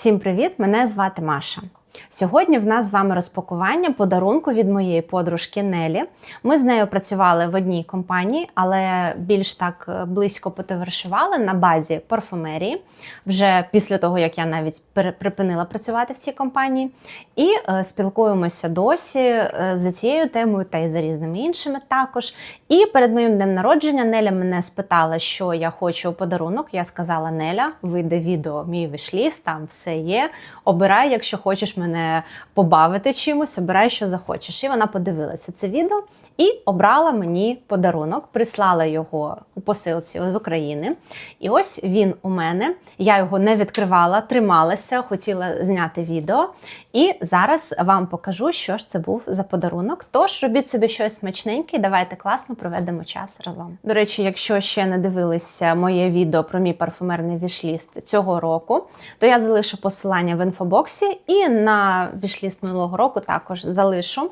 Всім привіт! Мене звати Маша. Сьогодні в нас з вами розпакування подарунку від моєї подружки Нелі. Ми з нею працювали в одній компанії, але більш так е, близько потоваришували на базі парфумерії, вже після того, як я навіть припинила працювати в цій компанії. І е, спілкуємося досі е, за цією темою та й за різними іншими також. І перед моїм днем народження Неля мене спитала, що я хочу у подарунок. Я сказала: Неля, вийде відео, мій вишліст, там все є. Обирай, якщо хочеш мене побавити чимось, обирай, що захочеш. І вона подивилася це відео і обрала мені подарунок, прислала його у посилці з України. І ось він у мене. Я його не відкривала, трималася, хотіла зняти відео. І зараз вам покажу, що ж це був за подарунок. Тож робіть собі щось смачненьке, і давайте класно проведемо час разом. До речі, якщо ще не дивилися моє відео про мій парфумерний вішліст цього року, то я залишу посилання в інфобоксі і на вішліст минулого року також залишу.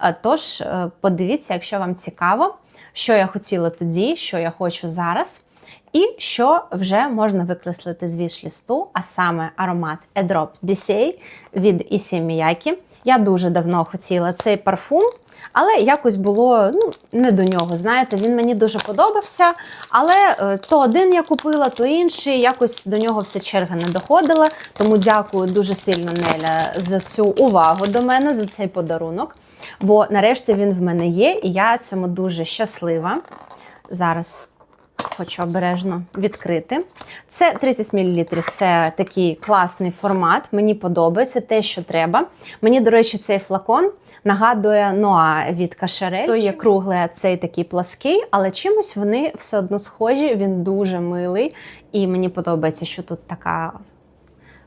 Е, Тож е, подивіться, якщо вам цікаво, що я хотіла тоді, що я хочу зараз. І що вже можна викреслити з вішлісту, а саме аромат Едроп Дісей від Issey Miyake. Я дуже давно хотіла цей парфум, але якось було ну, не до нього. Знаєте, він мені дуже подобався. Але е, то один я купила, то інший. Якось до нього все черга не доходила. Тому дякую дуже сильно, Неля, за цю увагу до мене, за цей подарунок. Бо нарешті він в мене є, і я цьому дуже щаслива. Зараз хочу обережно відкрити. Це 30 мл. Це такий класний формат. Мені подобається те, що треба. Мені, до речі, цей флакон нагадує Ноа від Кашерель. Той є круглий, а цей такий плаский, але чимось вони все одно схожі. Він дуже милий. І мені подобається, що тут така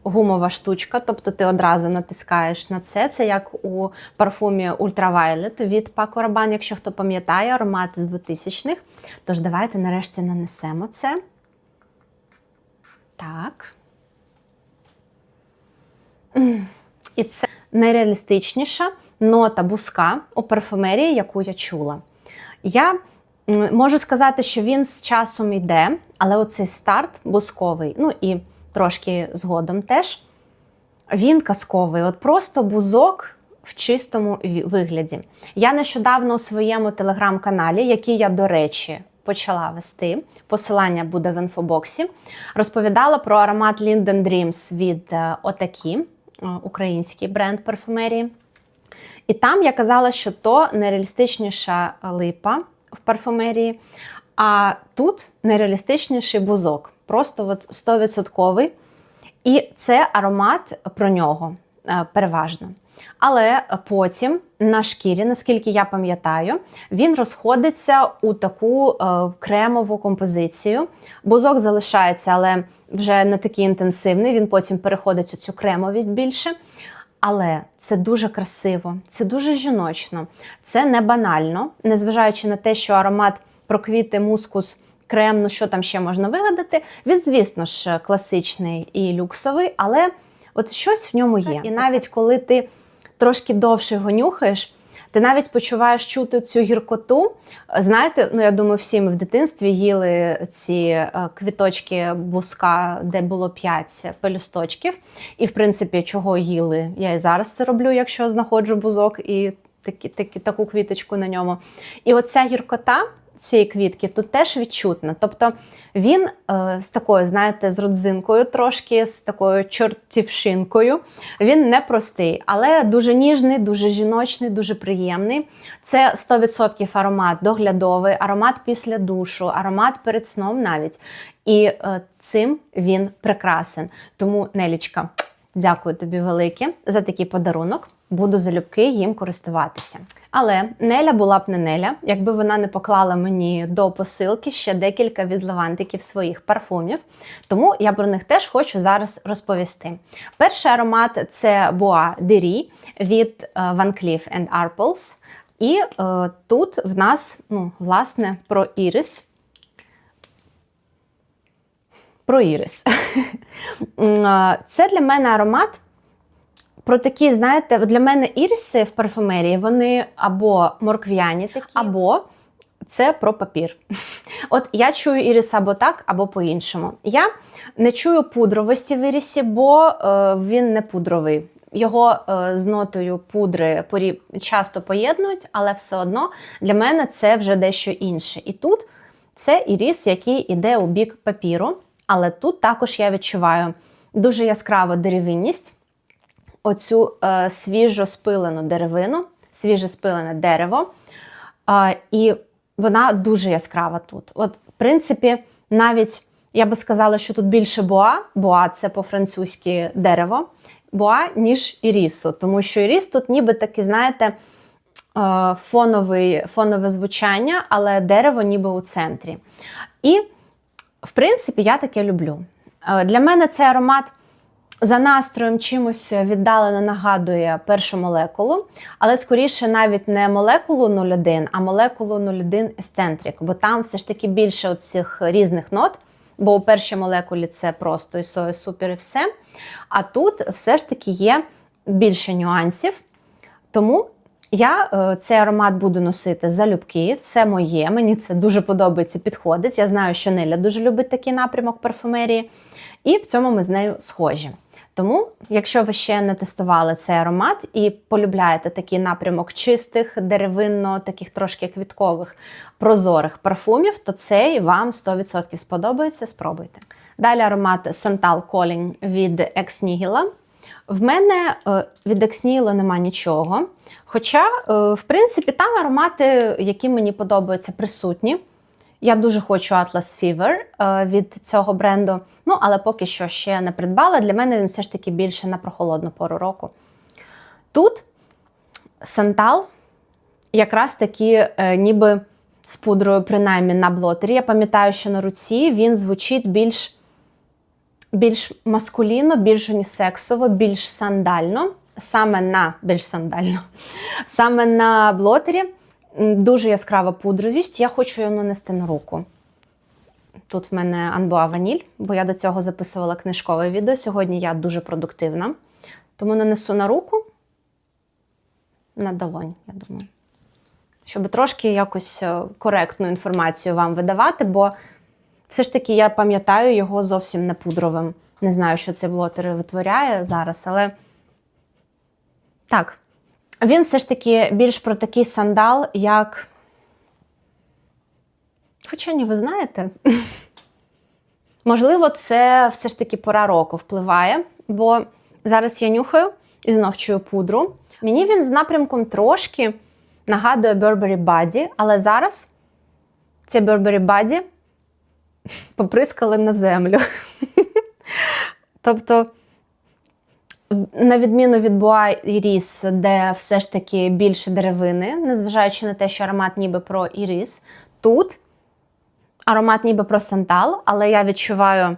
гумова штучка, тобто ти одразу натискаєш на це. Це як у парфумі Ultraviolet від Paco Rabanne, якщо хто пам'ятає, аромат з 2000-х. Тож давайте нарешті нанесемо це. Так. І це найреалістичніша нота буска у парфумерії, яку я чула. Я можу сказати, що він з часом йде, але оцей старт бусковий, ну і трошки згодом теж, він казковий. От просто бузок в чистому вигляді. Я нещодавно у своєму телеграм-каналі, який я, до речі, почала вести, посилання буде в інфобоксі, розповідала про аромат Linden Dreams від е, Отакі, е, український бренд парфумерії. І там я казала, що то найреалістичніша липа в парфумерії, а тут найреалістичніший бузок. Просто от 100%. І це аромат про нього е, переважно. Але потім на шкірі, наскільки я пам'ятаю, він розходиться у таку е, кремову композицію. Бузок залишається, але вже не такий інтенсивний. Він потім переходить у цю кремовість більше. Але це дуже красиво, це дуже жіночно, це не банально, незважаючи на те, що аромат про квіти, мускус, крем, ну що там ще можна вигадати. Він, звісно ж, класичний і люксовий, але от щось в ньому є. І навіть коли ти трошки довше його нюхаєш, ти навіть почуваєш чути цю гіркоту. Знаєте, ну я думаю, всі ми в дитинстві їли ці е, квіточки буска, де було 5 пелюсточків. І, в принципі, чого їли? Я і зараз це роблю, якщо знаходжу бузок і такі, такі, таку квіточку на ньому. І оця гіркота цієї квітки тут теж відчутна. Тобто він е, з такою, знаєте, з родзинкою трошки, з такою чортівшинкою. Він непростий, але дуже ніжний, дуже жіночний, дуже приємний. Це 100% аромат доглядовий, аромат після душу, аромат перед сном навіть. І е, цим він прекрасен. Тому, Нелічка, дякую тобі велике за такий подарунок. Буду залюбки їм користуватися. Але Неля була б не Неля, якби вона не поклала мені до посилки ще декілька відливантиків своїх парфумів. Тому я про них теж хочу зараз розповісти. Перший аромат це de Rie від е, Van Cleef Arpels. І е, тут в нас, ну, власне, про ірис. Про ірис. Е, Це для мене аромат про такі, знаєте, для мене іриси в парфумерії вони або морквяні такі, або це про папір. От я чую іріс або так, або по-іншому. Я не чую пудровості в ірісі, бо е, він не пудровий. Його е, з нотою пудри порі часто поєднують, але все одно для мене це вже дещо інше. І тут це іріс, який іде у бік папіру, але тут також я відчуваю дуже яскраву деревинність, оцю е, свіжо спилену деревину, свіже спилене дерево. Е, і вона дуже яскрава тут. От, в принципі, навіть я би сказала, що тут більше боа, боа це по-французьки дерево, боа, ніж ірісу. Тому що іріс тут ніби таки, знаєте, е, фоновий, фонове звучання, але дерево ніби у центрі. І, в принципі, я таке люблю. Е, Для мене цей аромат за настроєм чимось віддалено нагадує першу молекулу, але скоріше навіть не молекулу 01, а молекулу 01 есцентрик, бо там все ж таки більше цих різних нот. Бо у першій молекулі це просто і соя, супер і все. А тут все ж таки є більше нюансів. Тому я е, цей аромат буду носити залюбки. Це моє, мені це дуже подобається, підходить. Я знаю, що Неля дуже любить такий напрямок парфумерії, і в цьому ми з нею схожі. Тому, якщо ви ще не тестували цей аромат і полюбляєте такий напрямок чистих, деревинно, таких трошки квіткових, прозорих парфумів, то цей вам 100% сподобається. Спробуйте. Далі аромат Santal Calling від Nihilo. В мене е, від Nihilo нема нічого. Хоча, е, в принципі, там аромати, які мені подобаються, присутні. Я дуже хочу Atlas Fever е, від цього бренду, ну але поки що ще не придбала. Для мене він все ж таки більше на прохолодну пору року. Тут Сантал якраз таки е, ніби з пудрою, принаймні на блотері. Я пам'ятаю, що на руці він звучить більш, більш маскулінно, більш унісексово, більш сандально. Саме на більш сандально, саме на блотері дуже яскрава пудровість. Я хочу її нанести на руку. Тут в мене Анбуа Ваніль, бо я до цього записувала книжкове відео. Сьогодні я дуже продуктивна. Тому нанесу на руку, на долонь, я думаю. Щоб трошки якось е, коректну інформацію вам видавати, бо все ж таки я пам'ятаю його зовсім не пудровим. Не знаю, що цей блотер витворяє зараз, але так. Він все ж таки більш про такий сандал, як. Хоча ні, ви знаєте. Можливо, це все ж таки пора року впливає, бо зараз я нюхаю і знов чую пудру. Мені він з напрямком трошки нагадує Burberry Body, але зараз цей Burberry Body поприскали на землю. Тобто, на відміну від Boa Iris, де все ж таки більше деревини, незважаючи на те, що аромат ніби про ірис, тут аромат ніби про сантал, але я відчуваю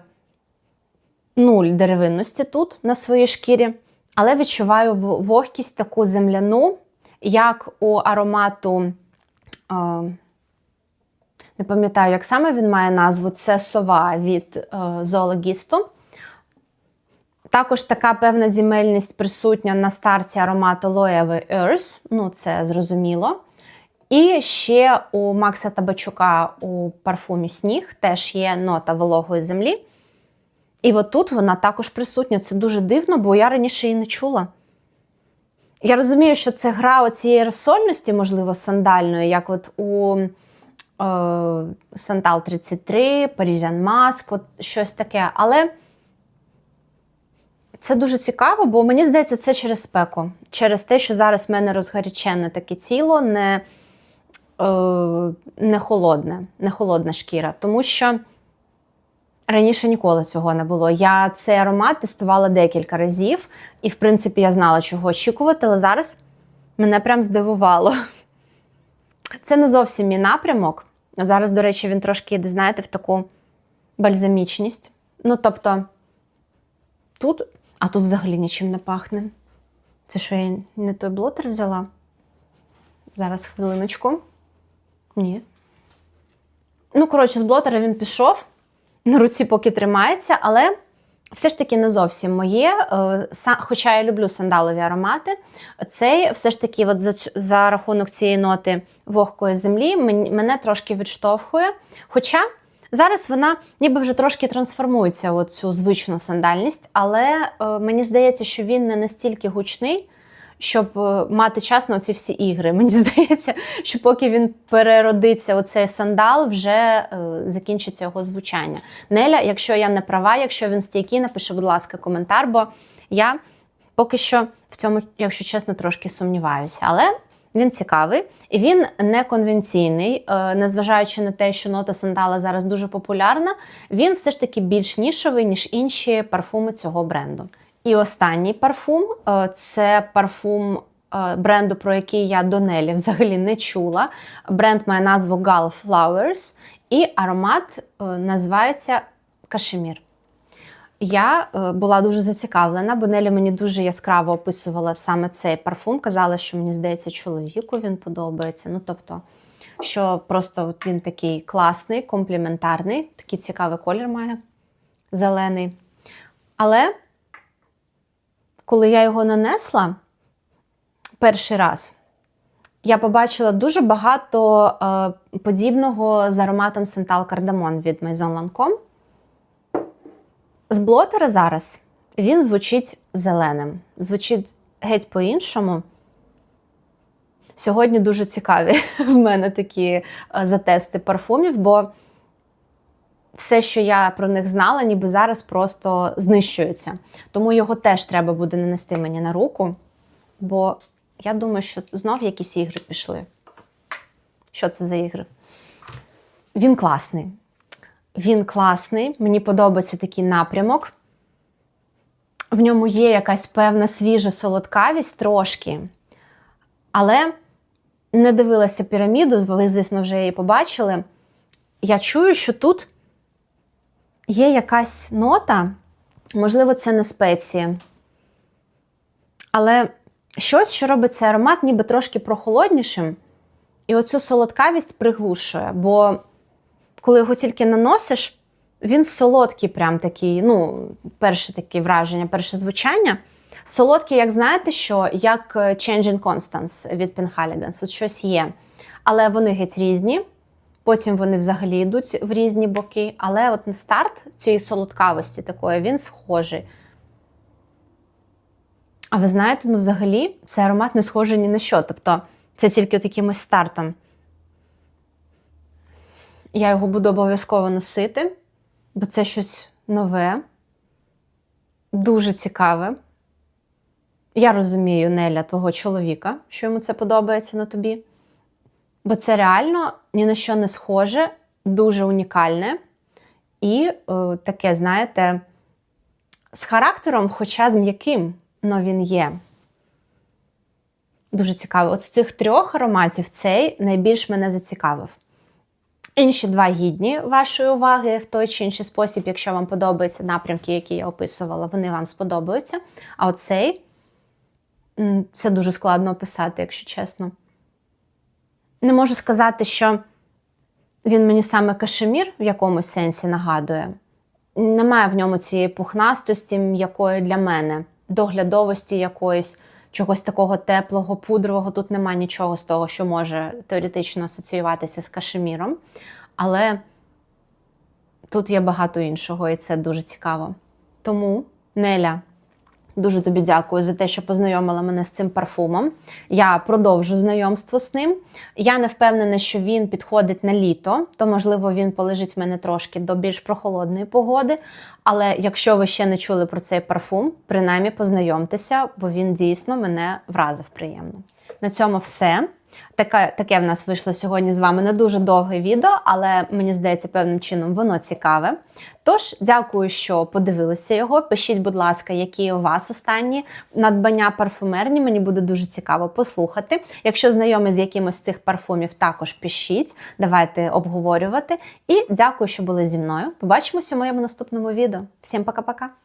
нуль деревинності тут на своїй шкірі, але відчуваю вогкість таку земляну, як у аромату. не пам'ятаю, як саме він має назву, це сова від е, зоологісту. Також така певна зімельність присутня на старті аромату Loewe Earth, ну це зрозуміло. І ще у Макса Табачука у парфумі Сніг теж є нота вологої землі. І от тут вона також присутня. Це дуже дивно, бо я раніше її не чула. Я розумію, що це гра оцієї розсольності, можливо, сандальної, як от у е, Сантал 33, Parisian Mask, от щось таке. Але це дуже цікаво, бо мені здається, це через спеку. Через те, що зараз в мене розгарячене таке тіло, не, е, не холодне, не холодна шкіра. Тому що раніше ніколи цього не було. Я цей аромат тестувала декілька разів, і, в принципі, я знала, чого очікувати, але зараз мене прям здивувало. Це не зовсім мій напрямок. Зараз, до речі, він трошки йде, знаєте, в таку бальзамічність. Ну, тобто, тут, а тут взагалі нічим не пахне. Це що я не той блотер взяла? Зараз хвилиночку. Ні. Ну, коротше, з блотера він пішов. На руці поки тримається, але все ж таки не зовсім моє. Е, Хоча я люблю сандалові аромати, цей все ж таки, от за, за рахунок цієї ноти вогкої землі, мене трошки відштовхує. Хоча зараз вона ніби вже трошки трансформується в цю звичну сандальність, але е, мені здається, що він не настільки гучний. Щоб е, мати час на ці всі ігри. Мені здається, що поки він переродиться оцей сандал, вже е, закінчиться його звучання. Неля, якщо я не права, якщо він стійкий, напиши, будь ласка, коментар, бо я поки що в цьому, якщо чесно, трошки сумніваюся. Але він цікавий і він неконвенційний, Е, незважаючи на те, що нота сандала зараз дуже популярна, він все ж таки більш нішовий, ніж інші парфуми цього бренду. І останній парфум е, це парфум е, бренду, про який я до Нелі взагалі не чула. Бренд має назву Gulf Flowers, і аромат називається Кашемір. Я е, була дуже зацікавлена, бо Нелі мені дуже яскраво описувала саме цей парфум. Казала, що мені здається, чоловіку він подобається. Ну, тобто, що просто от він такий класний, компліментарний, такий цікавий колір має зелений. Але коли я його нанесла перший раз, я побачила дуже багато е, подібного з ароматом Сентал Кардамон від Maison Lancome. З блотера зараз він звучить зеленим, звучить геть по-іншому. Сьогодні дуже цікаві в мене такі е, затести парфумів, бо все, що я про них знала, ніби зараз просто знищується. Тому його теж треба буде нанести мені на руку, бо я думаю, що знов якісь ігри пішли. Що це за ігри? Він класний. Він класний, мені подобається такий напрямок. В ньому є якась певна свіжа солодкавість трошки. Але не дивилася піраміду, ви, звісно, вже її побачили. Я чую, що тут є якась нота, можливо, це не спеції. Але щось, що робить цей аромат, ніби трошки прохолоднішим. І оцю солодкавість приглушує. Бо коли його тільки наносиш, він солодкий, прям такий, ну, перше таке враження, перше звучання. Солодкий, як знаєте, що як Changing Constance від Penhaligon's, от щось є. Але вони геть різні. Потім вони взагалі йдуть в різні боки. Але от на старт цієї солодкавості такої, він схожий. А ви знаєте, ну взагалі цей аромат не схожий ні на що. Тобто це тільки от якимось стартом. Я його буду обов'язково носити, бо це щось нове, дуже цікаве. Я розумію, Неля, твого чоловіка, що йому це подобається на тобі. Бо це реально ні на що не схоже, дуже унікальне і е, таке, знаєте, з характером, хоча з м'яким, але він є. Дуже цікавий. От з цих трьох ароматів цей найбільш мене зацікавив. Інші два гідні вашої уваги в той чи інший спосіб, якщо вам подобаються напрямки, які я описувала, вони вам сподобаються. А оцей це дуже складно описати, якщо чесно. Не можу сказати, що він мені саме кашемір в якомусь сенсі нагадує. Немає в ньому цієї пухнастості, м'якої для мене, доглядовості якоїсь, чогось такого теплого, пудрового. Тут немає нічого з того, що може теоретично асоціюватися з кашеміром. Але тут є багато іншого, і це дуже цікаво. Тому, Неля, Дуже тобі дякую за те, що познайомила мене з цим парфумом. Я продовжу знайомство з ним. Я не впевнена, що він підходить на літо, то, можливо, він полежить в мене трошки до більш прохолодної погоди. Але якщо ви ще не чули про цей парфум, принаймні познайомтеся, бо він дійсно мене вразив приємно. На цьому все. Таке, таке в нас вийшло сьогодні з вами не дуже довге відео, але мені здається, певним чином воно цікаве. Тож, дякую, що подивилися його. Пишіть, будь ласка, які у вас останні надбання парфумерні. Мені буде дуже цікаво послухати. Якщо знайомі з якимось цих парфумів, також пишіть. Давайте обговорювати. І дякую, що були зі мною. Побачимося в моєму наступному відео. Всім пока-пока!